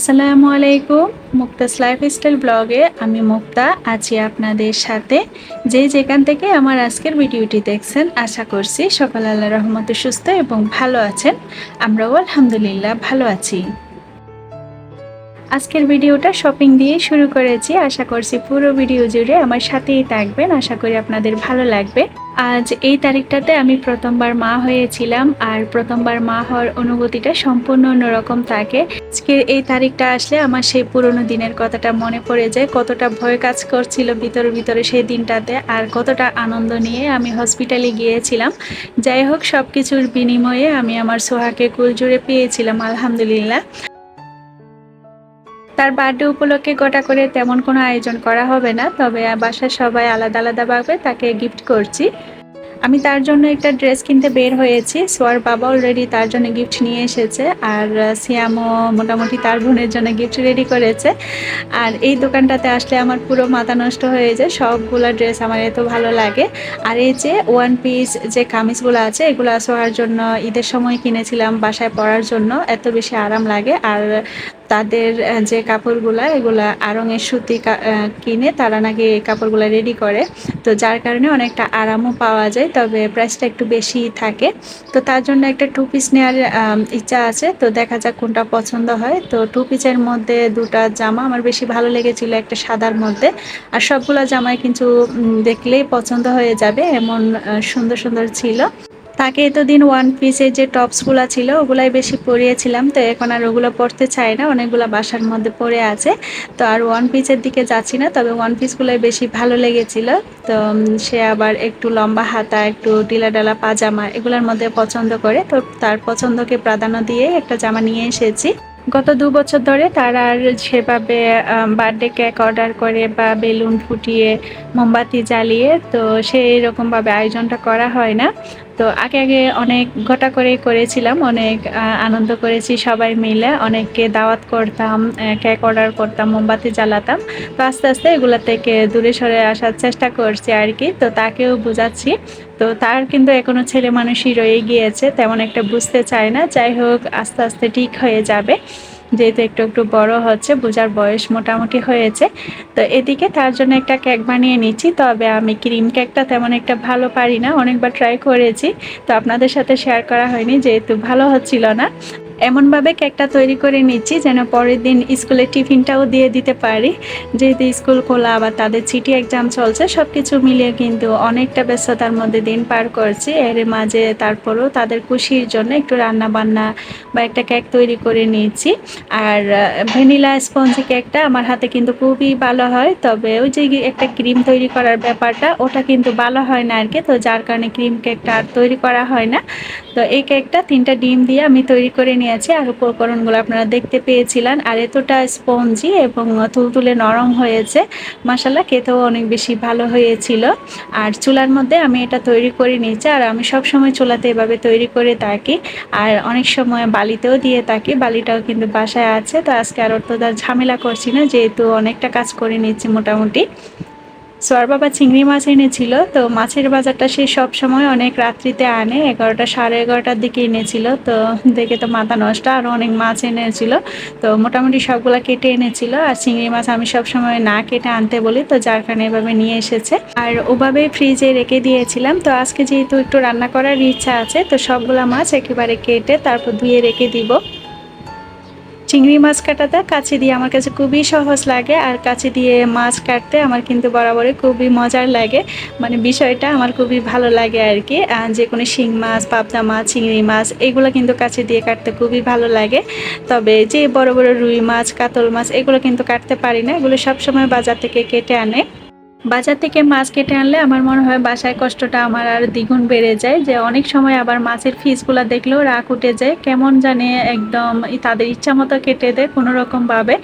আসসালামু আলাইকুম। Mukta's life style ব্লগে আমি মুক্তা আছি আপনাদের সাথে। যে যেখান থেকে আমার আজকের ভিডিওটি দেখছেন, আশা করছি সকাল আল্লাহ রহমতে সুস্থ এবং ভালো আছেন। আমরাও আলহামদুলিল্লাহ ভালো আছি। আজকের ভিডিওটা শপিং দিয়ে শুরু করেছি। আশা করছি পুরো ভিডিও জুড়ে আমার সাথেই থাকবেন। আশা করি আপনাদের ভালো লাগবে। আজ এই তারিখটাতে আমি প্রথমবার মা হয়েছিলাম আর প্রথমবার মা হওয়ার অনুভূতিটা সম্পূর্ণ অন্যরকম থাকে। আজকে এই তারিখটা আসলে আমার সেই পুরনো দিনের কথাটা মনে পড়ে যায়। কতটা ভয় কাজ করছিল ভিতরে ভিতরে সেই দিনটাতে আর কতটা আনন্দ নিয়ে আমি হসপিটালে গিয়েছিলাম। যাই হোক সব কিছুর বিনিময়ে আমি আমার সোহাকে কুল জুড়ে পেয়েছিলাম, আলহামদুলিল্লাহ। তার বার্থডে উপলক্ষে গোটা করে তেমন কোনো আয়োজন করা হবে না, তবে বাসার সবাই আলাদা আলাদাভাবে তাকে গিফট করছি। আমি তার জন্য একটা ড্রেস কিনতে বের হয়েছি সোয়ার বাবা অলরেডি তার জন্য গিফট নিয়ে এসেছে, আর সিয়ামও মোটামুটি তার বোনের জন্য গিফট রেডি করেছে। আর এই দোকানটাতে আসলে আমার পুরো মাথা নষ্ট হয়ে যায়, সবগুলো ড্রেস আমার এত ভালো লাগে। আর এই যে ওয়ান পিস যে কামিজগুলো আছে, এগুলো সোয়ার জন্য ঈদের সময় কিনেছিলাম বাসায় পরার জন্য, এত বেশি আরাম লাগে। আর তাদের যে কাপড়গুলা, এগুলা আরঙের সুতি কিনে তারা নাকি এই কাপড়গুলো রেডি করে। তো যার কারণে অনেকটা আরামও পাওয়া যায়, তবে প্রাইসটা একটু বেশি থাকে। তো তার জন্য একটা টু পিস নেওয়ার ইচ্ছা আছে। তো দেখা যাক কোনটা পছন্দ হয়। তো টু পিসের মধ্যে দুটা জামা আমার বেশি ভালো লেগেছিল একটা সাদার মধ্যে। আর সবগুলো জামাই কিন্তু দেখলেই পছন্দ হয়ে যাবে, এমন সুন্দর সুন্দর ছিল। তাকে এতদিন ওয়ান পিসের যে টপসগুলো ছিল, ওগুলাই বেশি পরিয়েছিলাম তো এখন আর ওগুলো পরতে চাই না, অনেকগুলো বাসার মধ্যে পরে আছে। তো আর ওয়ান পিসের দিকে যাচ্ছি না, তবে ওয়ান পিসগুলোই বেশি ভালো লেগেছিল। তো সে আবার একটু লম্বা হাতা, একটু ডিলা ডালা পাজামা এগুলোর মধ্যে পছন্দ করে। তো তার পছন্দকে প্রাধান্য দিয়ে একটা জামা নিয়ে এসেছি। গত দু বছর ধরে তারা আর সেভাবে বার্থডে কেক অর্ডার করে বা বেলুন ফুটিয়ে, মোমবাতি জ্বালিয়ে, তো সেই রকমভাবে আয়োজনটা করা হয় না। তো আগে আগে অনেক ঘটা করে করেছিলাম, অনেক আনন্দ করেছি সবাই মিলে, অনেককে দাওয়াত করতাম কেক অর্ডার করতাম, মোমবাতি জ্বালাতাম। তো আস্তে আস্তে এগুলো থেকে দূরে সরে আসার চেষ্টা করছি আর কি তো তাকেও বোঝাচ্ছি। তো তার কিন্তু এখনও ছেলে মানুষই রয়ে গিয়েছে, তেমন একটা বুঝতে চায় না। যাই হোক, আস্তে আস্তে ঠিক হয়ে যাবে। যেহেতু একটু একটু বড় হচ্ছে, বোঝার বয়স মোটামুটি হয়েছে। তো এদিকে তার জন্য একটা কেক বানিয়ে নিচ্ছি। তবে আমি ক্রিম কেকটা তেমন একটা ভালো পারি না। অনেকবার ট্রাই করেছি। তো আপনাদের সাথে শেয়ার করা হয়নি, যেহেতু ভালো হচ্ছিল না। এমনভাবে কেকটা তৈরি করে নিচ্ছি যেন পরের দিন স্কুলের টিফিনটাও দিয়ে দিতে পারি। যেহেতু স্কুল খোলা আবার তাদের চিঠি এক্সাম চলছে সব কিছু মিলিয়ে কিন্তু অনেকটা ব্যস্ততার মধ্যে দিন পার করছি। এর মাঝে তারপরেও তাদের খুশির জন্য একটু রান্না বান্না বা একটা কেক তৈরি করে নিয়েছি। আর ভ্যানিলা স্পঞ্জি কেকটা আমার হাতে কিন্তু খুবই ভালো হয়, তবে ওই যে একটা ক্রিম তৈরি করার ব্যাপারটা, ওটা কিন্তু ভালো হয় না আর কি তো যার কারণে ক্রিম কেকটা আর তৈরি করা হয় না। তো এই কেকটা তিনটা ডিম দিয়ে আমি তৈরি করে নিয়েছি আর উপকরণগুলো আপনারা দেখতে পেয়েছিলেন। আর এতটা স্পঞ্জি এবং তুলতুলে নরম হয়েছে। মশালা খেতেও অনেক বেশি ভালো হয়েছিল। আর চুলার মধ্যে আমি এটা তৈরি করে নিয়েছি। আর আমি সব সময় চুলাতে এভাবে তৈরি করে থাকি। আর অনেক সময় বালিতেও দিয়ে থাকি। বালিটাও কিন্তু বাসায় আছে। তো আজকে আর অত ঝামেলা করছি না, যেহেতু অনেকটা কাজ করে নিচ্ছি মোটামুটি। সোয়ার বাবা চিংড়ি মাছ এনেছিল, তো মাছের বাজারটা সে সব সময় অনেক রাত্রিতে আনে, এগারোটা সাড়ে এগারোটার দিকে এনেছিল, তো দেখে তো মাথা নষ্ট আরও অনেক মাছ এনেছিল, তো মোটামুটি সবগুলা কেটে এনেছিল, আর চিংড়ি মাছ আমি সব সময় না কেটে আনতে বলি, তো যার কারণে এভাবে নিয়ে এসেছে। আর ওভাবেই ফ্রিজে রেখে দিয়েছিলাম, তো আজকে যেহেতু একটু রান্না করার ইচ্ছা আছে, তো সবগুলা মাছ একেবারে কেটে তারপর ধুয়ে রেখে দিব। চিংড়ি মাছ কাটাতে কাছে দিয়ে আমার কাছে খুবই সহজ লাগে আর কাছে দিয়ে মাছ কাটতে আমার কিন্তু বরাবরই খুবই মজার লাগে। মানে বিষয়টা আমার খুবই ভালো লাগে আর কি। যে কোনো শিং মাছ, পাবদা মাছ, চিংড়ি মাছ, এগুলো কিন্তু কাছে দিয়ে কাটতে খুবই ভালো লাগে। তবে যে বড় বড় রুই মাছ, কাতল মাছ, এগুলো কিন্তু কাটতে পারি না। এগুলো সবসময় বাজার থেকে কেটে আনে। বাজার থেকে মাছ কেটে আনলে আমার মনে হয় বাসায় কষ্টটা আমার আর দ্বিগুণ বেড়ে যায়, যে অনেক সময় আবার মাছের ফিসগুলো দেখলেও রাগ উঠে যায়, কেমন জানে একদম তাদের ইচ্ছা মতো কেটে দেয় কোনো রকমভাবে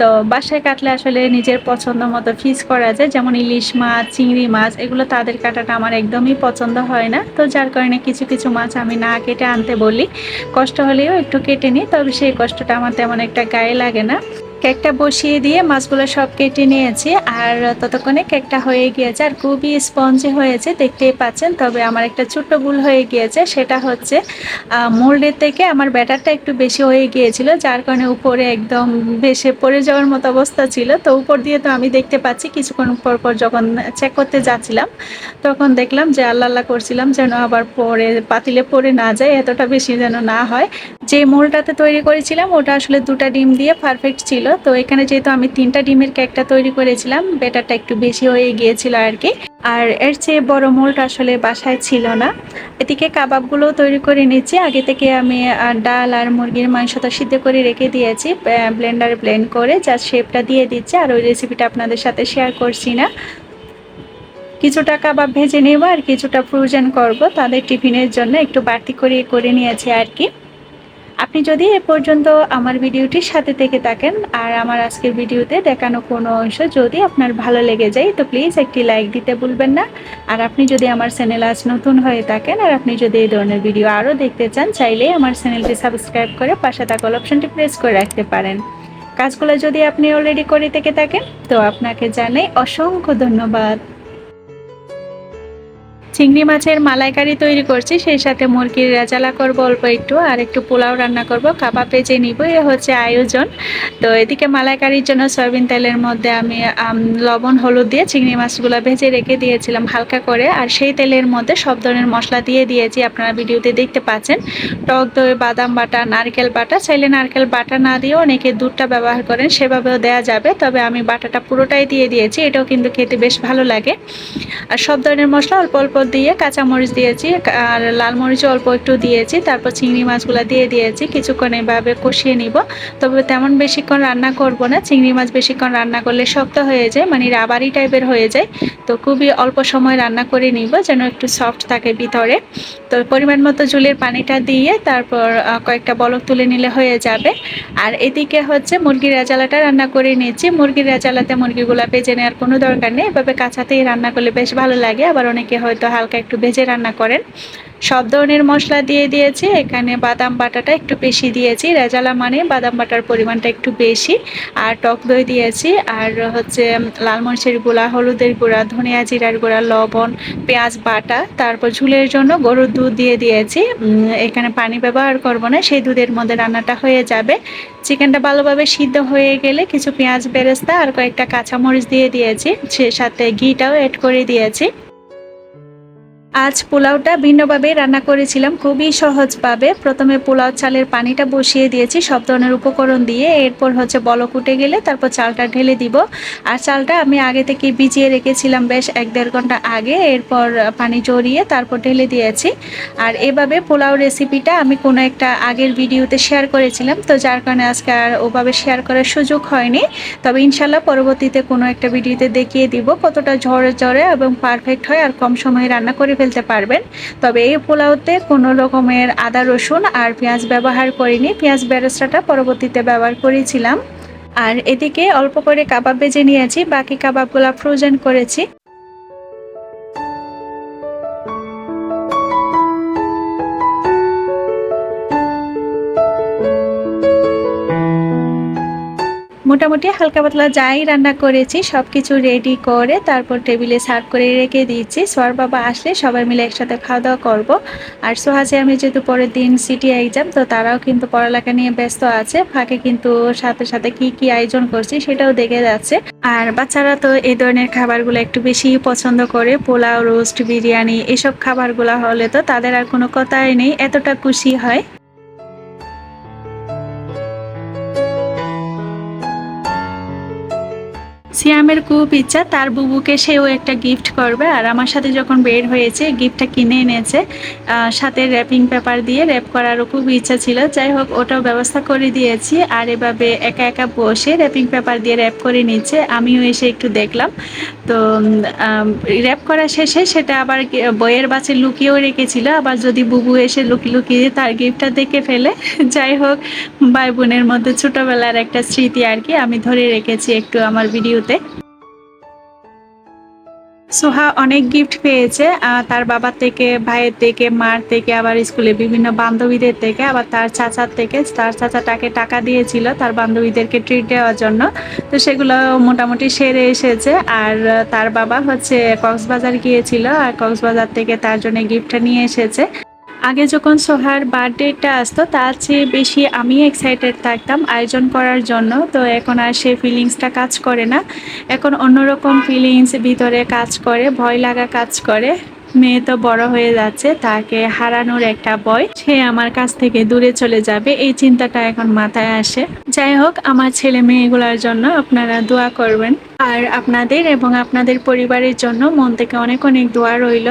তো বাসায় কাটলে আসলে নিজের পছন্দ মতো ফিস করা যায়, যেমন ইলিশ মাছ, চিংড়ি মাছ, এগুলো তাদের কাটাটা আমার একদমই পছন্দ হয় না। তো যার কারণে কিছু কিছু মাছ আমি না কেটে আনতে বলি, কষ্ট হলেও একটু কেটে নিই, তবে সেই কষ্টটা আমার তেমন একটা গায়ে লাগে না। কেকটা বসিয়ে দিয়ে মাছগুলো সব কেটে নিয়েছি, আর ততক্ষণে কেকটা হয়ে গিয়েছে, আর খুবই স্পঞ্জি হয়েছে, দেখতেই পাচ্ছেন। তবে আমার একটা ছোট্ট ভুল হয়ে গিয়েছে, সেটা হচ্ছে মোল্ডের থেকে আমার ব্যাটারটা একটু বেশি হয়ে গিয়েছিল, যার কারণে উপরে একদম বেশি পড়ে যাওয়ার মতো অবস্থা ছিল। তো উপর দিয়ে তো আমি দেখতে পাচ্ছি, কিছুক্ষণ পর পর যখন চেক করতে যাচ্ছিলাম, তখন দেখলাম যে আল্লাহ আল্লাহ করছিলাম যেন আবার পরে, পাতিলে পরে না যায়, এতটা বেশি যেন না হয়। যে মোলটাতে তৈরি করেছিলাম, ওটা আসলে দুটা ডিম দিয়ে পারফেক্ট ছিল। তো এখানে যেহেতু আমি তিনটা ডিমের কেকটা তৈরি করেছিলাম বেটারটা একটু বেশি হয়ে গিয়েছিল আর কি আর এর চেয়ে বড় মোলটা আসলে বাসায় ছিল না। এদিকে কাবাবগুলো তৈরি করে নিচ্ছি। আগে থেকে আমি ডাল আর মুরগির মাংসটা সিদ্ধ করে রেখে দিয়েছি ব্লেন্ডারে ব্লেন্ড করে যার শেপটা দিয়ে দিচ্ছি। আর ওই রেসিপিটা আপনাদের সাথে শেয়ার করছি না। কিছুটা কাবাব ভেজে নেব আর কিছুটা ফ্রোজেন করব। তাদের টিফিনের জন্য একটু বাড়তি করে করে নিয়েছি আর কি আপনি যদি এ পর্যন্ত আমার ভিডিওটির সাথে থেকে থাকেন আর আমার আজকের ভিডিওতে দেখানো কোনো অংশ যদি আপনার ভালো লেগে যায়, তো প্লিজ একটি লাইক দিতে ভুলবেন না। আর আপনি যদি আমার চ্যানেল আজ নতুন হয়ে থাকেন আর আপনি যদি এই ধরনের ভিডিও আরও দেখতে চান, চাইলেই আমার চ্যানেলটি সাবস্ক্রাইব করে পাশে থাকা অপশনটি প্রেস করে রাখতে পারেন। কাজগুলো যদি আপনি অলরেডি করে থেকে থাকেন, তো আপনাকে জানাই অসংখ্য ধন্যবাদ। চিংড়ি মাছের মালাইকারি তৈরি করছি, সেই সাথে মুরগির রেজালা করব অল্প একটু, আর একটু পোলাও রান্না করব। কাবাব ভেজে নিব, এ হচ্ছে আয়োজন। তো এদিকে মালাইকারির জন্য সয়াবিন তেলের মধ্যে আমি লবণ, হলুদ দিয়ে চিংড়ি মাছগুলো ভেজে রেখে দিয়েছিলাম হালকা করে, আর সেই তেলের মধ্যে সব ধরনের মশলা দিয়ে দিয়েছি, আপনারা ভিডিওতে দেখতে পাচ্ছেন। টক দই, বাদাম বাটা, নারকেল বাটা, চাইলে নারকেল বাটা না দিয়েও অনেকে দুধটা ব্যবহার করেন, সেভাবেও দেওয়া যাবে, তবে আমি বাটাটা পুরোটাই দিয়ে দিয়েছি, এটাও কিন্তু খেতে বেশ ভালো লাগে। আর সব ধরনের মশলা অল্প অল্প দিয়ে কাঁচামরিচ দিয়েছি, আর লাল মরিচ অল্প একটু দিয়েছি, তারপর চিংড়ি মাছগুলো দিয়ে দিয়েছি, কিছুক্ষণ এভাবে কষিয়ে নিব। তবে তেমন বেশিক্ষণ রান্না করব না, চিংড়ি মাছ বেশিক্ষণ রান্না করলে শক্ত হয়ে যায় মানে রাবারি টাইপের হয়ে যায়। তো খুবই অল্প সময় রান্না করে নিব, যেন একটু সফট থাকে ভিতরে। তো পরিমাণ মতো জুলের পানিটা দিয়ে তারপর কয়েকটা বলক তুলে নিলে হয়ে যাবে। আর এদিকে হচ্ছে মুরগির রেজালাটা রান্না করে নিয়েছি মুরগির রেজালাতে মুরগিগুলো ভেজে নেওয়ার কোনো দরকার নেই, এভাবে কাঁচাতেই রান্না করলে বেশ ভালো লাগে। আবার অনেকে হয়তো হালকা একটু ভেজে রান্না করেন। সব ধরনের মশলা দিয়ে দিয়েছি, এখানে বাদাম বাটাটা একটু বেশি দিয়েছি, রেজালা মানে বাদাম বাটার পরিমাণটা একটু বেশি, আর টক দই দিয়েছি, আর হচ্ছে লাল মরিচের গুঁড়া, হলুদের গুঁড়া, ধনিয়া জিরার গুঁড়া, লবণ, পেঁয়াজ বাটা, তারপর ঝুলের জন্য গরুর দুধ দিয়ে দিয়েছি। এখানে পানি ব্যবহার করব না, সেই দুধের মধ্যে রান্নাটা হয়ে যাবে। চিকেনটা ভালোভাবে সিদ্ধ হয়ে গেলে কিছু পেঁয়াজ বেরেস্তা আর কয়েকটা কাঁচামরিচ দিয়ে দিয়েছি, সে সাথে ঘিটাও অ্যাড করে দিয়েছি। আজ পোলাওটা ভিন্নভাবে রান্না করেছিলাম, খুবই সহজভাবে। প্রথমে পোলাও চালের পানিটা বসিয়ে দিয়েছি, সব ধরনের উপকরণ দিয়ে। এরপর হচ্ছে বলক উঠে গেলে তারপর চালটা ঢেলে দিব। আর চালটা আমি আগে থেকে ভিজিয়ে রেখেছিলাম বেশ এক দেড় ঘণ্টা আগে। এরপর পানি জড়িয়ে তারপর ঢেলে দিয়েছি। আর এভাবে পোলাও রেসিপিটা আমি কোনো একটা আগের ভিডিওতে শেয়ার করেছিলাম। তো যার কারণে আজকে আর ওভাবে শেয়ার করার সুযোগ হয়নি। তবে ইনশাল্লাহ পরবর্তীতে কোনো একটা ভিডিওতে দেখিয়ে দিব কতটা ঝরে ঝরে এবং পারফেক্ট হয় আর কম সময়ে রান্না করে ফেলতে পারবেন। তবে এই পোলাওতে কোনো রকমের আদা, রসুন আর পেঁয়াজ ব্যবহার করিনি। পেঁয়াজ বেরেস্তাটা পরবর্তীতে ব্যবহার করেছিলাম। আর এদিকে অল্প করে কাবাব বেজে নিয়েছি। বাকি কাবাবগুলো ফ্রোজেন করেছি। মোটামুটি হালকা পাতলা যাই রান্না করেছি সব কিছু রেডি করে তারপর টেবিলে সার্ভ করে রেখে দিয়েছি। সোয়ার বাবা আসলে সবাই মিলে একসাথে খাওয়া দাওয়া করব। আর সোহাজে আমি যেহেতু পরের দিন সিটি এক্সাম তো তারাও কিন্তু পড়ালেখা নিয়ে ব্যস্ত আছে। ফাঁকে কিন্তু সাথে সাথে কি কি আয়োজন করছি সেটাও দেখে যাচ্ছে। আর বাচ্চারা তো এই ধরনের খাবারগুলো একটু বেশি পছন্দ করে, পোলাও রোস্ট বিরিয়ানি, এসব খাবারগুলো হলে তো তাদের আর কোনো কথাই নেই, এতটা খুশি হয়। সিয়ামের খুব ইচ্ছা, তার বুবুকে সেও একটা গিফট করবে। আর আমার সাথে যখন বের হয়েছে গিফটটা কিনে এনেছে সাথে র্যাপিং পেপার দিয়ে র্যাপ করারও খুব ইচ্ছা ছিল। যাই হোক, ওটাও ব্যবস্থা করে দিয়েছি। আর এভাবে একা একা বসে র্যাপিং পেপার দিয়ে র্যাপ করে নিচ্ছে, আমিও এসে একটু দেখলাম। তো র্যাপ করা শেষে সেটা আবার বইয়ের বাসে লুকিয়েও রেখেছিল। আবার যদি বুবু এসে লুকি লুকিয়ে তার গিফটটা দেখে ফেলে, যাই হোক, ভাই বোনের মধ্যে ছোটোবেলার একটা স্মৃতি আর কি, আমি ধরে রেখেছি একটু আমার ভিডিওতে সোহা অনেক গিফট পেয়েছে তার বাবার থেকে, ভাইয়ের থেকে, মার থেকে, আবার স্কুলে বিভিন্ন বান্ধবীদের থেকে, আবার তার চাচার থেকে। তার চাচা তাকে টাকা দিয়েছিল তার বান্ধবীদেরকে ট্রিট দেওয়ার জন্য। তো সেগুলো মোটামুটি সেরে এসেছে। আর তার বাবা হচ্ছে কক্সবাজার গিয়েছিল আর কক্সবাজার থেকে তার জন্য গিফটটা নিয়ে এসেছে। আগে যখন সোহার বার্থডেটা আসতো, তার চেয়ে বেশি আমি এক্সাইটেড থাকতাম আয়োজন করার জন্য। তো এখন আর সেই ফিলিংসটা কাজ করে না। এখন অন্যরকম ফিলিংস ভিতরে কাজ করে, ভয় লাগা কাজ করে। মেয়ে তো বড় হয়ে যাচ্ছে, তাকে হারানোর একটা ভয়। সে আমার কাছ থেকে দূরে চলে যাবে, এই চিন্তাটা এখন মাথায় আসে। যাই হোক, আমার ছেলে মেয়েগুলোর জন্য আপনারা দোয়া করবেন। আর আপনাদের এবং আপনাদের পরিবারের জন্য মন থেকে অনেক অনেক দোয়া রইল।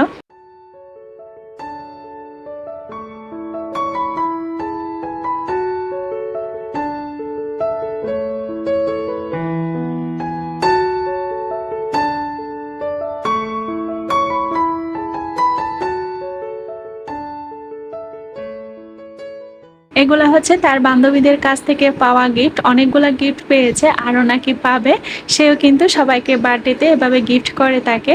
এগুলা হচ্ছে তার বান্ধবীদের কাছ থেকে পাওয়া গিফট অনেকগুলো গিফট পেয়েছে আরও নাকি পাবে। সেও কিন্তু সবাইকে বার্থডেতে এভাবে গিফট করে থাকে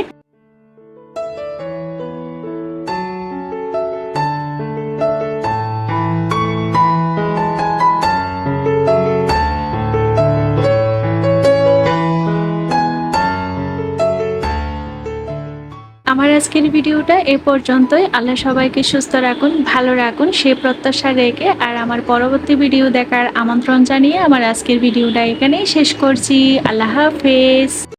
আজকের ভিডিওটা এ পর্যন্তই। আল্লাহ সবাইকে সুস্থ রাখুন, ভালো রাখুন, সে প্রত্যাশা রেখে। আর আমার পরবর্তী ভিডিও দেখার আমন্ত্রণ জানিয়ে আমার আজকের ভিডিওটা এখানেই শেষ করছি। আল্লাহ হাফেজ।